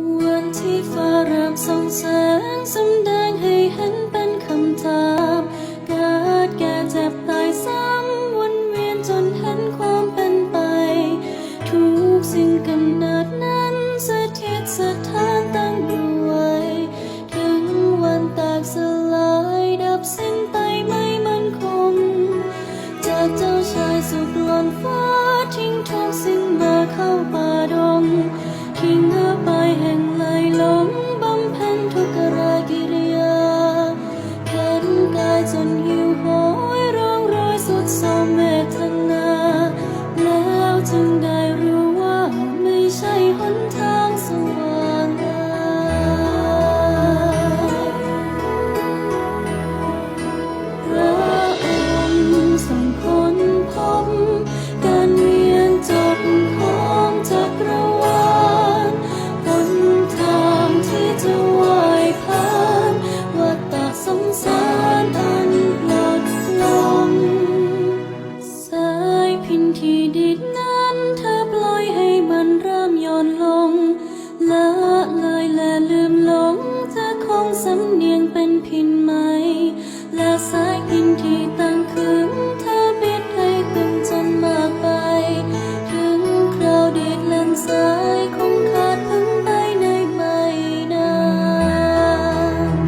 วันที่ฟ้าเริ่มส่องแสงสำแดงให้เห็นเป็นคำถามเกิดแก่เจ็บตายซ้ำวนเวียนจนเห็นความเป็นไป ทุกสิ่งกำเนิดนั้นสถิตสถานตั้งอยู่ไว้ถึงวันแตกสลายดับสิ้นไปไม่มั่นคง จากเจ้าชายสุดหล่นฟ้าทิ้งทุกสิ่งมาเข้าไป สมเมตนา แล้วจึงได้รู้ว่าไม่ใช่หนทาง สำเนียงเป็นพินไหม และสายพินที่ตั้งคืนเธอบิดให้คึมจนมากไป ถึงคราวดีดเล่นสายคงขาดพึ่งไปในไม่นาน